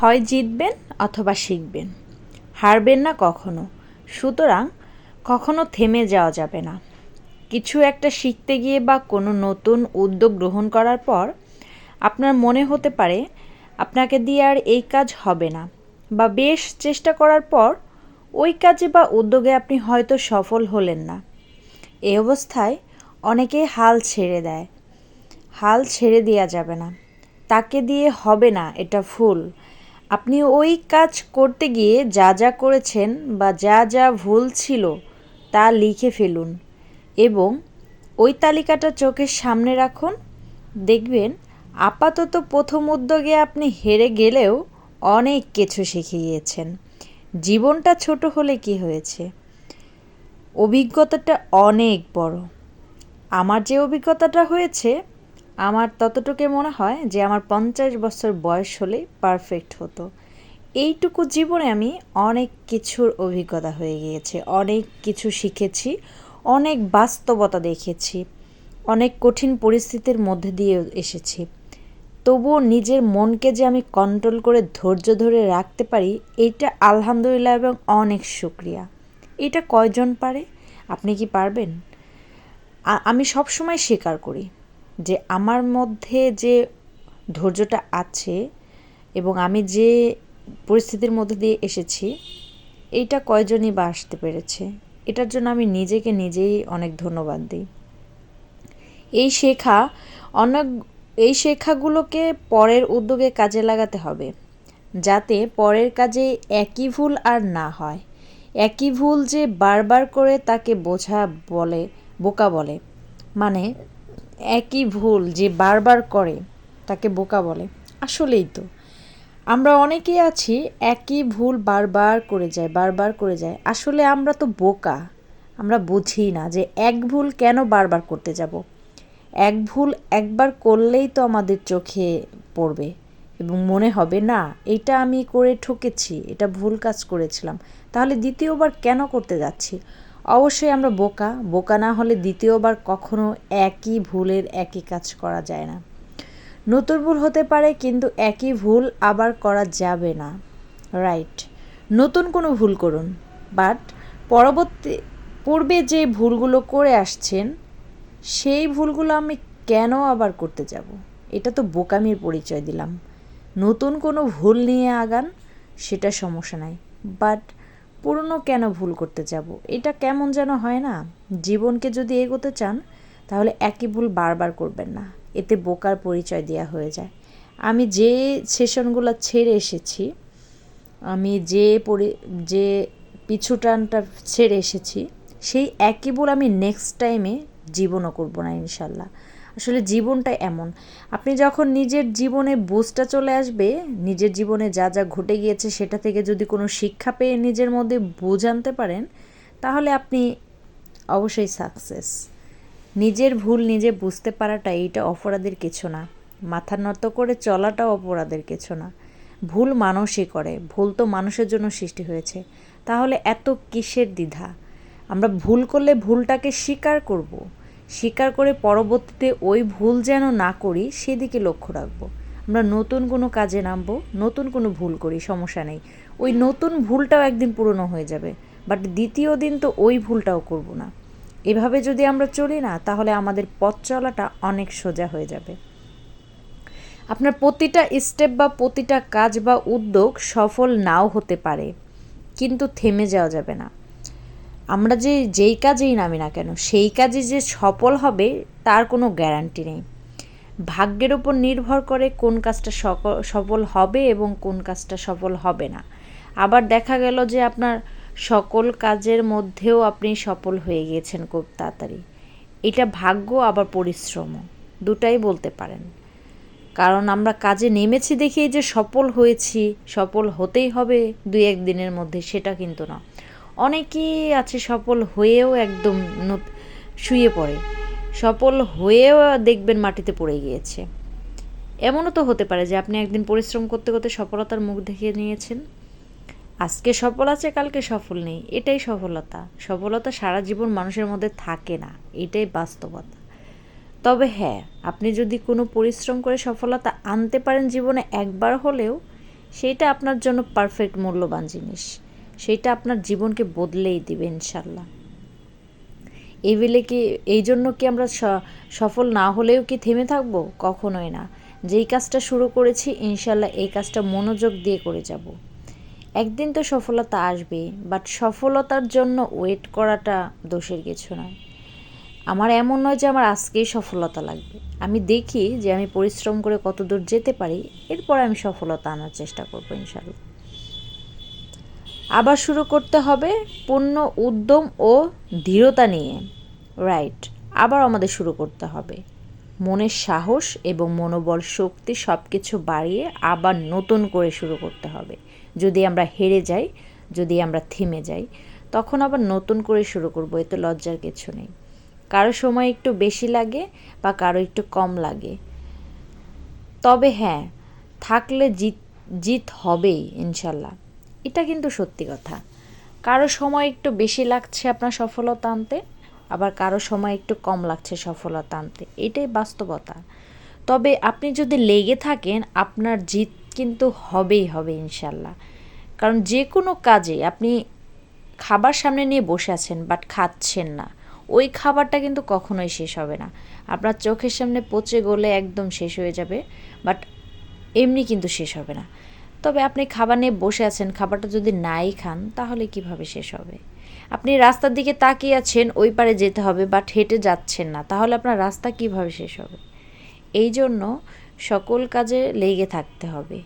হয় জিতবেন অথবা শিখবেন। হারবেন না কখনো। সুতরাং কখনো থেমে যাওয়া যাবে না। কিছু একটা শিখতে গিয়ে বা কোনো নতুন উদ্যোগ গ্রহণ করার পর আপনার মনে হতে পারে, আপনাকে দিয়ে আর এই কাজ হবে না বা বেশ চেষ্টা করার পর ওই কাজে বা উদ্যোগে আপনি হয়তো সফল হলেন না। এই অবস্থায় অনেকেই হাল ছেড়ে দেয়। হাল ছেড়ে দেওয়া যাবে না। তাকে দিয়ে হবে না এটা ফুল আপনি ওই কাজ করতে গিয়ে যা যা করেছেন বা যা যা ভুল ছিল তা লিখে ফেলুন এবং ওই তালিকাটা চোখের সামনে রাখুন। দেখবেন আপাতত প্রথম উদ্যোগে আপনি হেরে গেলেও অনেক কিছু শিখে গিয়েছেন। জীবনটা ছোট হলে কি হয়েছে? অভিজ্ঞতাটা অনেক বড়। আমার যে অভিজ্ঞতাটা হয়েছে আমার ততটুকু মনে হয় যে আমার পঞ্চাশ বছর বয়স হলে পারফেক্ট হতো। এইটুকু জীবনে আমি অনেক কিছুর অভিজ্ঞতা হয়ে গিয়েছে, অনেক কিছু শিখেছি, অনেক বাস্তবতা দেখেছি, অনেক কঠিন পরিস্থিতির মধ্যে দিয়ে এসেছি। তবুও নিজের মনকে যে আমি কন্ট্রোল করে ধৈর্য ধরে রাখতে পারি, এইটা আলহামদুলিল্লাহ এবং অনেক শুক্রিয়া। এটা কয়জন পারে? আপনি কি পারবেন? আমি সবসময় স্বীকার করি। যে আমার মধ্যে যে ধৈর্যটা আছে এবং আমি যে পরিস্থিতির মধ্যে দিয়ে এসেছি, এইটা কয়জনই বা আসতে পেরেছে? এটার জন্য আমি নিজেকে নিজেই অনেক ধন্যবাদ দিই। এই শেখা অনেক, এই শেখাগুলোকে পরের উদ্যোগে কাজে লাগাতে হবে, যাতে পরের কাজে একই ভুল আর না হয়। একই ভুল যে বারবার করে তাকে বোঝা বলে, বোকা বলে। মানে একই ভুল যে বারবার করে, তাকে বোকা বলে। আসলেই তো। আমরা অনেকেই আছি, একই ভুল বারবার করে যায়, বারবার করে যায়। আসলে আমরা তো বোকা। আমরা বুঝি না যে এক ভুল কেন বারবার করতে যাব। এক ভুল একবার করলেই তো আমাদের চোখে পড়বে এবং মনে হবে, না, এটা আমি করে ঠকেছি, এটা ভুল কাজ করেছিলাম। তাহলে দ্বিতীয়বার কেন করতে যাচ্ছি? অবশ্যই আমরা বোকা। বোকা না হলে দ্বিতীয়বার কখনো একই ভুলের একই কাজ করা যায় না। নতুন ভুল হতে পারে, কিন্তু একই ভুল আবার করা যাবে না। রাইট নতুন কোনো ভুল করুন। বাট পরবর্তী, পূর্বে যে ভুলগুলো করে আসছেন, সেই ভুলগুলো আমি কেন আবার করতে যাব? এটা তো বোকামির পরিচয় দিলাম। নতুন কোনো ভুল নিয়ে আগান, সেটা সমস্যা নাই। বাট পুরনো কেন ভুল করতে যাব? এটা কেমন যেন হয় না? জীবনকে যদি এগোতে চান, তাহলে একই ভুল বারবার করবেন না। এতে বোকার পরিচয় দেওয়া হয়ে যায়। আমি যে সেশনগুলো ছেড়ে এসেছি, আমি যে পরি, যে পিছুটানটা ছেড়ে এসেছি, সেই একই ভুল আমি নেক্সট টাইমে জীবনও করব না, ইনশাল্লাহ। আসলে জীবনটা এমন। আপনি যখন নিজের জীবনে বুঝটা চলে আসবে, নিজের জীবনে যা যা ঘটে গিয়েছে সেটা থেকে যদি কোনো শিক্ষা পেয়ে নিজের মধ্যে বুঝ আনতে পারেন, তাহলে আপনি অবশ্যই সাকসেস নিজের ভুল নিজে বুঝতে পারাটা এইটা অপরাধের কিছু না। মাথা নত করে চলাটাও অপরাধের কিছু না। ভুল মানুষই করে, ভুল তো মানুষের জন্য সৃষ্টি হয়েছে। তাহলে এত কিসের দ্বিধা? আমরা ভুল করলে ভুলটাকে স্বীকার করব। স্বীকার করে পরবর্তীতে ওই ভুল যেন না করি, সেদিকে লক্ষ্য রাখব। আমরা নতুন কোনো কাজে নামবো, নতুন কোনো ভুল করি, সমস্যা নেই। ওই নতুন ভুলটাও একদিন পুরনো হয়ে যাবে বাট দ্বিতীয় দিন তো ওই ভুলটাও করব না। এভাবে যদি আমরা চলি না, তাহলে আমাদের পথ চলাটা অনেক সোজা হয়ে যাবে। আপনার প্রতিটা স্টেপ বা প্রতিটা কাজ বা উদ্যোগ সফল নাও হতে পারে, কিন্তু থেমে যাওয়া যাবে না। আমরা যে যেই কাজেই নামি না কেন, সেই কাজে যে সফল হবে, তার কোনো গ্যারান্টি নেই। ভাগ্যের ওপর নির্ভর করে কোন কাজটা সফল হবে এবং কোন কাজটা সফল হবে না। আবার দেখা গেল যে আপনার সকল কাজের মধ্যেও আপনি সফল হয়ে গিয়েছেন খুব তাড়াতাড়ি। এটা ভাগ্য, আবার পরিশ্রমও, দুটাই বলতে পারেন। কারণ আমরা কাজে নেমেছি দেখেই যে সফল হয়েছি, সফল হতেই হবে দুই এক দিনের মধ্যে, সেটা কিন্তু না অনেকেই আছে সফল হয়েও একদম শুয়ে পড়ে। সফল হয়েও দেখবেন মাটিতে পড়ে গিয়েছে। এমনও তো হতে পারে যে আপনি একদিন পরিশ্রম করতে করতে সফলতার মুখ দেখিয়ে নিয়েছেন। আজকে সফল আছে, কালকে সফল নেই। এটাই সফলতা। সফলতা সারা জীবন মানুষের মধ্যে থাকে না। এটাই বাস্তবতা। তবে হ্যাঁ আপনি যদি কোনো পরিশ্রম করে সফলতা আনতে পারেন জীবনে একবার হলেও সেইটা আপনার জন্য পারফেক্ট মূল্যবান জিনিস। সেইটা আপনার জীবনকে বদলেই দিবে ইনশাল্লাহ এই বেলে কি, এই জন্য কি আমরা সফল না হলেও কি থেমে থাকব? কখনোই না। যেই কাজটা শুরু করেছি ইনশাল্লাহ এই কাজটা মনোযোগ দিয়ে করে যাব। একদিন তো সফলতা আসবে, বাট সফলতার জন্য ওয়েট করাটা দোষের কিছু নয়। আমার এমন নয় যে আমার আজকেই সফলতা লাগবে। আমি দেখি যে আমি পরিশ্রম করে কত দূর যেতে পারি, এরপর আমি সফলতা আনার চেষ্টা করব ইনশাল্লাহ আবার শুরু করতে হবে পূর্ণ উদ্যম ও দৃঢ়তা নিয়ে। রাইট আবার আমাদের শুরু করতে হবে। মনের সাহস এবং মনোবল শক্তি সব কিছু বাড়িয়ে আবার নতুন করে শুরু করতে হবে। যদি আমরা হেরে যাই, যদি আমরা থেমে যাই, তখন আবার নতুন করে শুরু করব, এতে লজ্জার কিছু নেই। কারও সময় একটু বেশি লাগে বা কারও একটু কম লাগে। তবে হ্যাঁ থাকলে জিত জিত হবেই, ইনশাল্লাহ। এটা কিন্তু সত্যি কথা। কারও সময় একটু বেশি লাগছে আপনার সফলতা আনতে, আবার কারও সময় একটু কম লাগছে সফলতা আনতে। এটাই বাস্তবতা। তবে আপনি যদি লেগে থাকেন, আপনার জিত কিন্তু হবেই হবে ইনশাল্লাহ। কারণ যে কোনো কাজে আপনি খাবার সামনে নিয়ে বসে আছেন বাট খাচ্ছেন না। ওই খাবারটা কিন্তু কখনোই শেষ হবে না। আপনার চোখের সামনে পচে গলে একদম শেষ হয়ে যাবে বাট এমনি কিন্তু শেষ হবে না। তবে আপনি খাবার নিয়ে বসে আছেন, খাবারটা যদি নাই খান, তাহলে কীভাবে শেষ হবে? আপনি রাস্তার দিকে তাকিয়ে আছেন, ওই পারে যেতে হবে বাট হেঁটে যাচ্ছেন না, তাহলে আপনার রাস্তা কীভাবে শেষ হবে? এই জন্য সকল কাজে লেগে থাকতে হবে,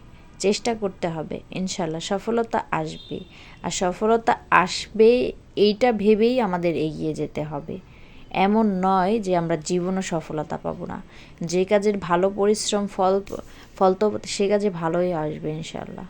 চেষ্টা করতে হবে ইনশাল্লাহ সফলতা আসবে। আর সফলতা আসবে, এইটা ভেবেই আমাদের এগিয়ে যেতে হবে। এমন নয় যে আমরা জীবনে সফলতা পাবো না। যে কাজের ভালো পরিশ্রম ফল ফল তো সে কাজে ভালোই আসবে ইনশাল্লাহ